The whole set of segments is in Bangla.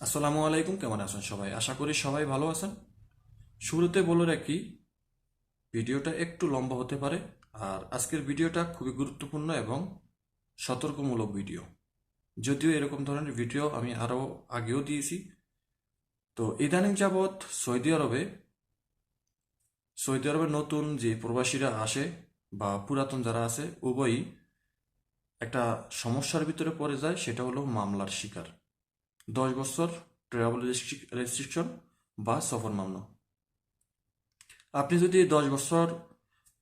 আসসালামু আলাইকুম, কেমন আছেন সবাই? আশা করি সবাই ভালো আছেন। শুরুতে বলে রাখি, ভিডিওটা একটু লম্বা হতে পারে, আর আজকের ভিডিওটা খুবই গুরুত্বপূর্ণ এবং সতর্কমূলক ভিডিও। যদিও এরকম ধরনের ভিডিও আমি আরও আগেও দিয়েছি। তো ইদানিং যাবৎ সৌদি আরবে সৌদি আরবে নতুন যে প্রবাসীরা আসে বা পুরাতন যারা আছে, উভয়ই একটা সমস্যার ভিতরে পড়ে যায়, সেটা হলো মামলার শিকার। দশ বছর ট্রাভেল রেস্ট্রিকশন বা সফর মামলা। আপনি যদি দশ বছর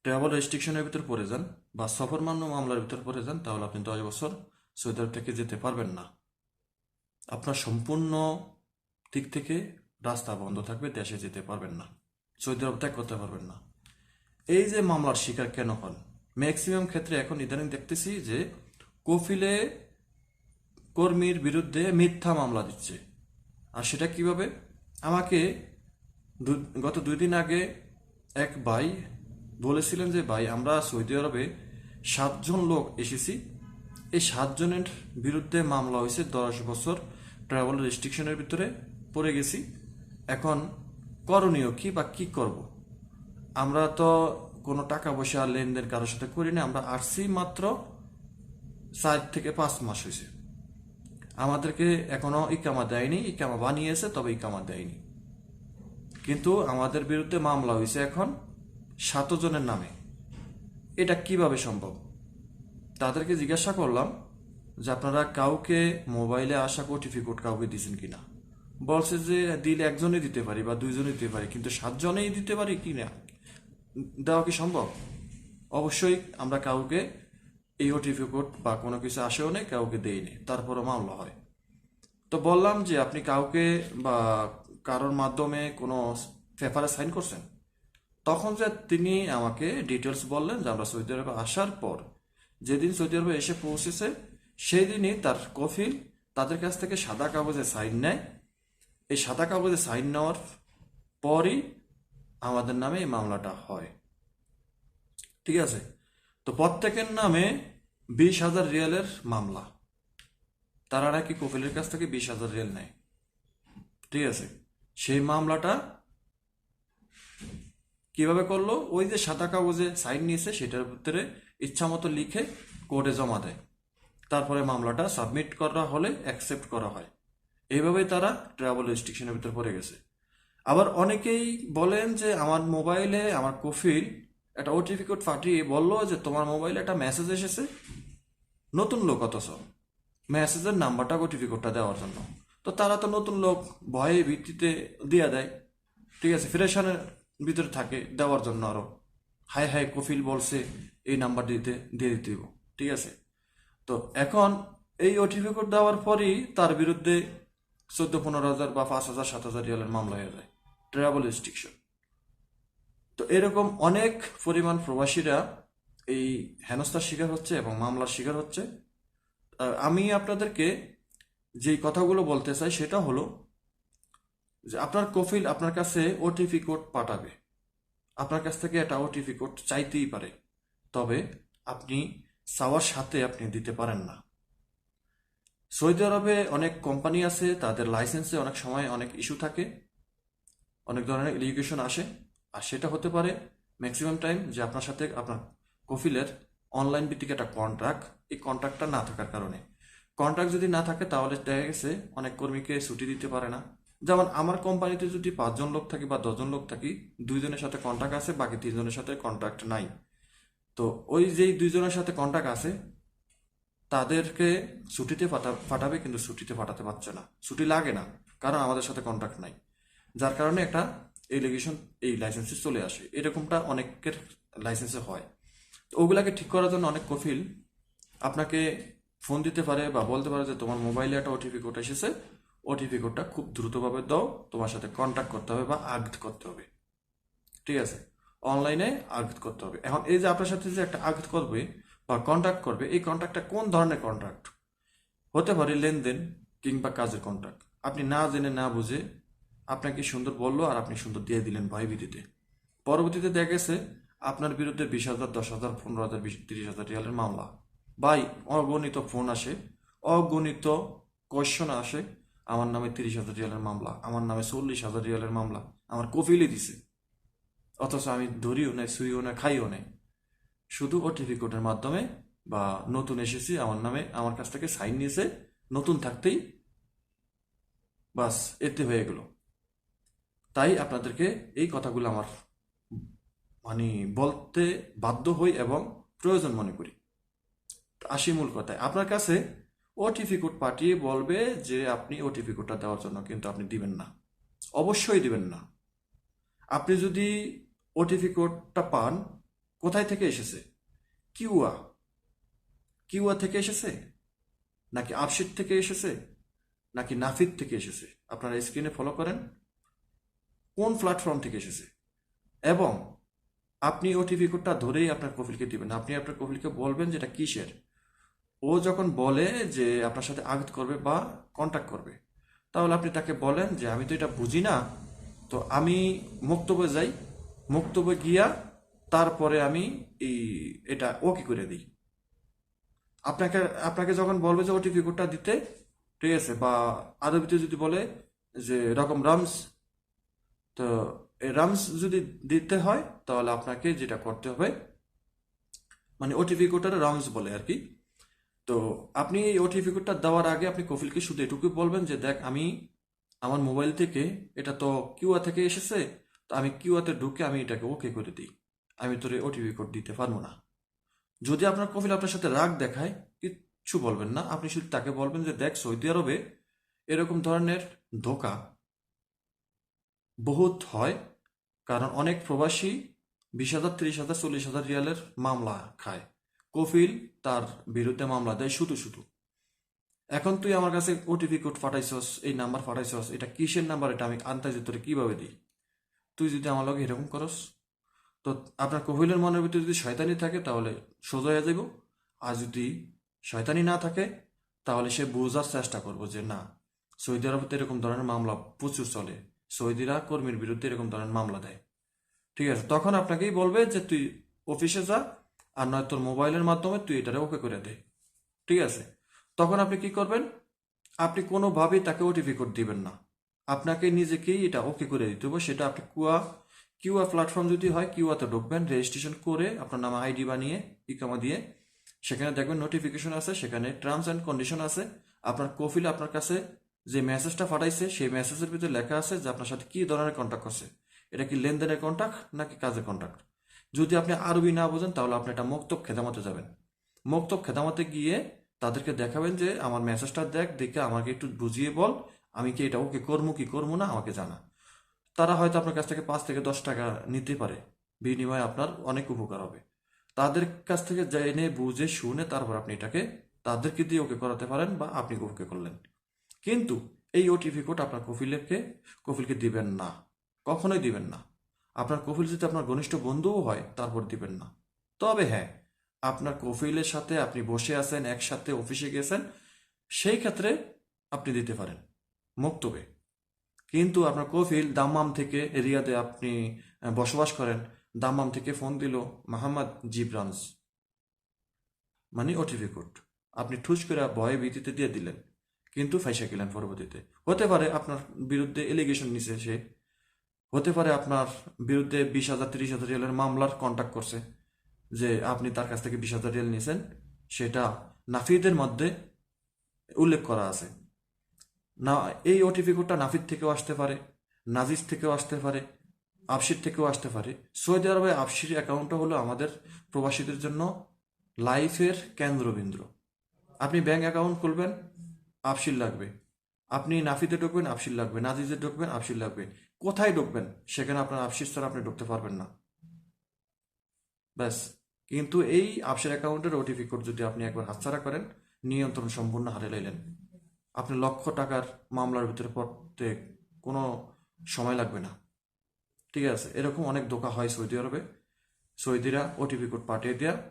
ট্রাভেল রেস্ট্রিকশনের ভিতর পড়ে যান বা সফর মামলা মামলার ভিতর পড়ে যান, তাহলে আপনি দশ বছর সৌদি আরব থেকে যেতে পারবেন না। আপনার সম্পূর্ণ দিক থেকে রাস্তা বন্ধ থাকবে, দেশে যেতে পারবেন না সৌদি আরব ত্যাগ করতে পারবেন না। এই যে মামলার শিকার কেন হন? ম্যাক্সিমাম ক্ষেত্রে এখন ইদানিং দেখতেছি যে কফিলে কর্মীর বিরুদ্ধে মিথ্যা মামলা দিচ্ছে। আর সেটা কীভাবে? আমাকে গত দুই দিন আগে এক ভাই বলেছিলেন যে, ভাই, আমরা সৌদি আরবে সাতজন লোক এসেছি। এই সাতজনের বিরুদ্ধে মামলা হয়েছে। দশ বছর ট্রাভেল রেস্ট্রিকশনের ভিতরে পড়ে গেছি। এখন করণীয় কি বা কি করব? আমরা তো কোনো টাকা পয়সা লেনদেন কারোর সাথে করি না। আমরা আসছি মাত্র চার থেকে পাঁচ মাস হয়েছে। আমাদেরকে এখনও ইকামা দেয়নি, ইকামা বানিয়েছে, তবে ইকামা দেয়নি। কিন্তু আমাদের বিরুদ্ধে মামলা হয়েছে এখন সাত জনের নামে। এটা কীভাবে সম্ভব? তাদেরকে জিজ্ঞাসা করলাম যে আপনারা কাউকে মোবাইলে আসা ওটিপি কোড কাউকে দিয়েছেন কিনা? বলছে যে দিলে একজনই দিতে পারি বা দুইজনই দিতে পারি, কিন্তু সাতজনেই দিতে পারি কি না দেওয়া কি সম্ভব? অবশ্যই আমরা কাউকে এই ওটিপি কোড বা কোনো কিছু আসেও নেই, কাউকে দেইনি তারপরও মামলা হয়। তো বললাম যে আপনি কাউকে বা কারোর মাধ্যমে কোনো পেপারে সাইন করছেন, তখন যে তিনি আমাকে ডিটেলস বললেন যে আমরা সৌদি আরবে আসার পর, যেদিন সৌদি আরবে এসে পৌঁছেছে সেই দিনই তার কফিল তাদের কাছ থেকে সাদা কাগজে সাইন নেয়। এই সাদা কাগজে সাইন নেওয়ার পরই আমাদের নামে এই মামলাটা হয়। ঠিক আছে? তো প্রত্যেকের নামে বিশ হাজার রিয়ালের মামলা। তারা নাকি কপিলের কাছ থেকে বিশ হাজার রিয়াল নেয়। ঠিক আছে? সেই মামলাটা কীভাবে করল? ওই যে সাদা কাগজে সাইন নিয়েছে, সেটার ভিতরে ইচ্ছা মতো লিখে কোর্টে জমা দেয়। তারপরে মামলাটা সাবমিট করা হলে অ্যাকসেপ্ট করা হয়। এইভাবেই তারা ট্রাভেল রেস্ট্রিকশনের ভিতরে পড়ে গেছে। আবার অনেকেই বলেন যে আমার মোবাইলে আমার কফিল একটা ওটিপি কোড পাঠিয়ে বলল যে তোমার মোবাইলে একটা মেসেজ এসেছে। নতুন লোক অথচ। মেসেজের নাম্বারটা ওটিপি কোডটা দেওয়ার জন্য। তো তারা তো নতুন লোক, ভয়ে ভিত্তিতে দিয়ে দেয়। ঠিক আছে ফ্রেশনের ভিতরে থাকে, দেওয়ার জন্য আরও। হাই হাই কফিল বলছে, এই নাম্বার দিতে, দিয়ে দিতে ঠিক আছে? তো এখন এই ওটিপি কোড দেওয়ার পরই তার বিরুদ্ধে চোদ্দ, পনেরো হাজার বা পাঁচ হাজার, সাত হাজার রিয়ালের মামলা হয়ে যায়। ট্রাভেল রেস্ট্রিকশন তো এরকম অনেক পরিমাণ প্রবাসীরা এই হেনস্থার শিকার হচ্ছে এবং মামলার শিকার হচ্ছে। আমি আপনাদেরকে যেই কথাগুলো বলতে চাই সেটা হলো যে আপনার কফিল আপনার কাছে ওটিপি কোড পাঠাবে। আপনার কাছ থেকে একটা ওটিপি কোড চাইতেই পারে, তবে আপনি চাওয়ার সাথে আপনি দিতে পারেন না। সৌদি আরবে অনেক কোম্পানি আছে, তাদের লাইসেন্সে অনেক সময় অনেক ইস্যু থাকে, অনেক ধরনের এডুকেশন আসে। আর সেটা হতে পারে ম্যাক্সিমাম টাইম যে আপনার সাথে আপনার কফিলের অনলাইন ভিত্তিক একটা কন্ট্রাক্ট এই কন্ট্রাক্টটা না থাকার কারণে। কন্ট্রাক্ট যদি না থাকে তাহলে দেখা গেছে অনেক কর্মীকে ছুটি দিতে পারে না। যেমন আমার কোম্পানিতে যদি পাঁচজন লোক থাকি বা দশজন লোক থাকি, দুইজনের সাথে কন্ট্রাক্ট আছে, বাকি তিনজনের সাথে কন্ট্রাক্ট নাই। তো ওই যেই দুইজনের সাথে কন্ট্রাক্ট আছে, তাদেরকে ছুটিতে পাঠা- পাঠাবে কিন্তু ছুটিতে পাঠাতে পারছে না। ছুটি লাগে না, কারণ আমাদের সাথে কন্ট্রাক্ট নাই। যার কারণে একটা এলিগেশন এই লাইসেন্সে চলে আসে। এরকমটা অনেকের লাইসেন্সে হয়। তো ওগুলাকে ঠিক করার জন্য অনেক কফিল আপনাকে ফোন দিতে পারে বা বলতে পারে যে, তোমার মোবাইলে একটা ওটিপি কোড এসেছে। ওটিপি কোডটা খুব দ্রুতভাবে দাও। তোমার সাথে কন্ট্যাক্ট করতে হবে বা আঘাত করতে হবে। ঠিক আছে? অনলাইনে আঘাত করতে হবে। এখন এই যে আপনার সাথে যে একটা আঘাত করবে বা কন্ট্যাক্ট করবে, এই কন্ট্রাক্টটা কোন ধরনের কন্ট্রাক্ট হতে পারে লেনদেন কিংবা কাজের কন্ট্রাক্ট আপনি না জেনে, না বুঝে আপনাকে সুন্দর বলল আর আপনি সুন্দর দিয়ে দিলেন ভয়ভীতিতে পরবর্তীতে দেখা গেছে আপনার বিরুদ্ধে বিশ হাজার, দশ হাজার, পনেরো হাজার, বিশ, তিরিশ হাজার রিয়ালের মামলা। ভাই, অগণিত ফোন আসে, অগণিত কোয়েশ্চন আসে, আমার নামে তিরিশ হাজার রিয়ালের মামলা, আমার নামে চল্লিশ হাজার রিয়ালের মামলা, আমার কফিলই দিছে। অথচ আমি ধরিও নাই, শুইও না খাইও নাই। শুধু ওটিপি কোডের মাধ্যমে বা নতুন এসেছি, আমার নামে আমার কাছ থেকে সাইন নিয়েছে, নতুন থাকতেই বাস, এতে হয়ে গেল। তাই আপনাদেরকে এই কথাগুলো আমার মানে বলতে বাধ্য হই এবং প্রয়োজন মনে করি। আসি মূল কথায়। আপনার কাছে ওটিপি কোড পাঠিয়ে বলবে যে আপনি ওটিপি কোডটা দেওয়ার জন্য কিন্তু আপনি দিবেন না। অবশ্যই দিবেন না। আপনি যদি ওটিপি কোডটা পান, কোথায় থেকে এসেছে? কিউয়া। কিউয়া থেকে এসেছে? নাকি আপশিট থেকে এসেছে? নাকি নাফিদ থেকে এসেছে? আপনারা স্ক্রিনে ফলো করেন। কোন প্ল্যাটফর্ম থেকে এসেছে? এবং আপনি ওটিপি কোডটা ধরেই আপনার কফিলকে দিবেন। আপনি আপনার কফিলকে বলবেন যে এটা কিসের। ও যখন বলে যে আপনার সাথে আঘাত করবে বা কন্ট্যাক্ট করবে, তাহলে আপনি তাকে বলেন যে, আমি তো এটা বুঝি না, তো আমি মুক্তব্যে যাই। মুক্তব্যে গিয়া তারপরে আমি এই, এটা ওকে করে দিই? আপনাকে আপনাকে যখন বলবে যে ওটিপি কোডটা দিতে, ঠিক আছে, বা আরবিতে যদি বলে যে এরকম রামস তো রামস যদি দিতে হয়, তাহলে আপনাকে যেটা করতে হবে মানে ওটিপি কোডটা রামস বলে আর কি। তো, আপনি এই ওটিপি কোডটা দেওয়ার আগে আপনি কফিলকে শুধু এটুকু বলবেন যে, দেখ, আমি আমার মোবাইল থেকে, এটা তো কিউআ থেকে এসেছে, তো আমি কিউআতে ঢুকে আমি এটাকে ওকে করে দিই। আমি তোর ওটিপি কোড দিতে পারব না। যদি আপনার কফিল আপনার সাথে রাগ দেখায়, কিচ্ছু বলবেন না। আপনি শুধু তাকে বলবেন যে, দেখ, সৌদি আরবে এরকম ধরনের ধোকা বহুত হয়, কারণ অনেক প্রবাসী বিশ হাজার, ত্রিশ হাজার, চল্লিশ হাজার রিয়ালের মামলা খায়। কফিল তার বিরুদ্ধে মামলা দেয় শুধু শুধু। এখন তুই আমার কাছে ওটিপি কোড পাঠাইছস, এই নাম্বার পাঠাইছস, এটা কিসের নাম্বার, এটা আমি আন্তাজি তোরে কীভাবে দিই? তুই যদি আমার লগে এরকম করস, তো আপনার কফিলের মনের ভিতরে যদি শয়তানি থাকে, তাহলে সোজা হয়ে যাব আর যদি শয়তানি না থাকে, তাহলে সে বোঝার চেষ্টা করব যে না, সৌদি আরবে এরকম ধরনের মামলা প্রচুর চলে। সৌদিরা কর্মীর বিরুদ্ধে এরকম ধরনের মামলা দেয়। ঠিক আছে, তখন আপনাকেই বলবে যে তুই অফিসে যা, আর নয় তোর মোবাইলের মাধ্যমে তুই এটারে ওকে করে দে। ঠিক আছে, তখন আপনি কি করবেন? আপনি কোনোভাবেই তাকে ওটিপি কোড দিবেন না। আপনাকে নিজেকেই এটা ওকে করে দিতে হবে। সেটা আপনি কুয়া কিউআ প্ল্যাটফর্ম যদি হয় কিউআতে ঢুকবেন, রেজিস্ট্রেশন করে আপনার নামে আইডি বানিয়ে, ইকামা দিয়ে, সেখানে দেখবেন নোটিফিকেশন আছে, সেখানে টার্মস অ্যান্ড কন্ডিশন আছে। আপনার কফিল আপনার কাছে যে মেসেজটা পাঠাইছে, সেই মেসেজের ভিতরে লেখা আছে যে আপনার সাথে কি ধরনের কন্ট্যাক্ট করছে এটা কি লেনদেনের কন্ট্যাক্ট নাকি কাজের কন্ট্যাক্ট যদি আপনি আরবি না বোঝেন, তাহলে আপনি এটা মক্তব খেদামতে যাবেন। মক্তব খেদামতে গিয়ে তাদেরকে দেখাবেন যে, আমার মেসেজটা দেখ, দেখে আমাকে একটু বুঝিয়ে বল, আমি কি এটা ওকে করব, কি করব না, আমাকে জানা। তারা হয়তো আপনার কাছ থেকে পাঁচ থেকে দশ টাকা নিতে পারে। বিনিময়ে আপনার অনেক উপকার হবে। তাদের কাছ থেকে জেনে, বুঝে, শুনে তারপর আপনি এটাকে তাদেরকে দিয়ে ওকে করাতে পারেন বা আপনি ওকে করলেন। কিন্তু এই ওটিপি কোড আপনার কফিলকে কফিলকে দিবেন না। কখনোই দিবেন না। আপনার কফিল যদি আপনার ঘনিষ্ঠ বন্ধুও হয়, তারপর দিবেন না। তবে হ্যাঁ আপনার কফিলের সাথে আপনি বসে আছেন, একসাথে অফিসে গেছেন, সেই ক্ষেত্রে আপনি দিতে পারেন মুক্তবে কিন্তু আপনার কফিল দাম্মাম থেকে এরিয়াতে আপনি বসবাস করেন, দাম্মাম থেকে ফোন দিল, মাহমদ জিব্রান্স। মানে ওটিপি কোড। আপনি ঠুস করে ভয়ে ভীতিতে দিয়ে দিলেন। কিন্তু ফাইসা গেলেন পরবর্তীতে। হতে পারে আপনার বিরুদ্ধে এলিগেশন নিছে সে। হতে পারে আপনার বিরুদ্ধে বিশ হাজার, তিরিশ হাজার রিয়ালের মামলার কন্ট্যাক্ট করছে যে আপনি তার কাছ থেকে বিশ হাজার রিয়াল নিয়েছেন। সেটা নাফিদের মধ্যে উল্লেখ করা আছে। না, এই ওটিপি কোডটা নাফিদ থেকেও আসতে পারে, নাজিস থেকেও আসতে পারে আফসির থেকেও আসতে পারে। সৌদি আরবে আফসির অ্যাকাউন্টটা হলো আমাদের প্রবাসীদের জন্য লাইফের কেন্দ্রবিন্দু। আপনি ব্যাংক অ্যাকাউন্ট খুলবেন আফসিল লাগবে। আপনি নাফিতে ঢুকবেন আফসিল লাগবে। নাজিজে ঢুকবেন আফসিল লাগবে। কোথায় ঢুকবেন? সেখানে আপনার আফসির ছাড়া আপনি ঢুকতে পারবেন না। ব্যাস। কিন্তু এই আফসির অ্যাকাউন্টের ওটিপি কোড যদি আপনি একবার হাতছাড়া করেন, নিয়ন্ত্রণ সম্পূর্ণ হারে লাইলেন। আপনি লক্ষ টাকার মামলার ভিতরে পড়তে কোনো সময় লাগবে না। ঠিক আছে? এরকম অনেক দোকা হয় সৌদি আরবে। সৌদিরা ওটিপি কোড পাঠিয়ে দেয়া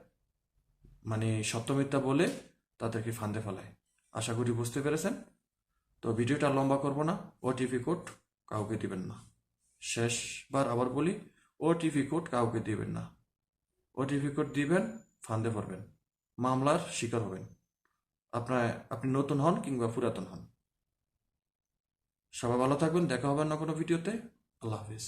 মানে সত্য মিথ্যা বলে তাদেরকে ফান্দে ফেলায়। আশা করি বুঝতে পেরেছেন। তো ভিডিওটা লম্বা করব না ওটিপি কোড কাউকে দিবেন না। শেষবার আবার বলি ওটিপি কোড কাউকে দিবেন না। ওটিপি কোড দিবেন, ফান্দে পড়বেন মামলার শিকার হবেন। আপনার, আপনি নতুন হন কিংবা পুরাতন হন। সবাই ভালো থাকবেন, দেখা হবে না কোনো ভিডিওতে। আল্লাহ হাফিজ।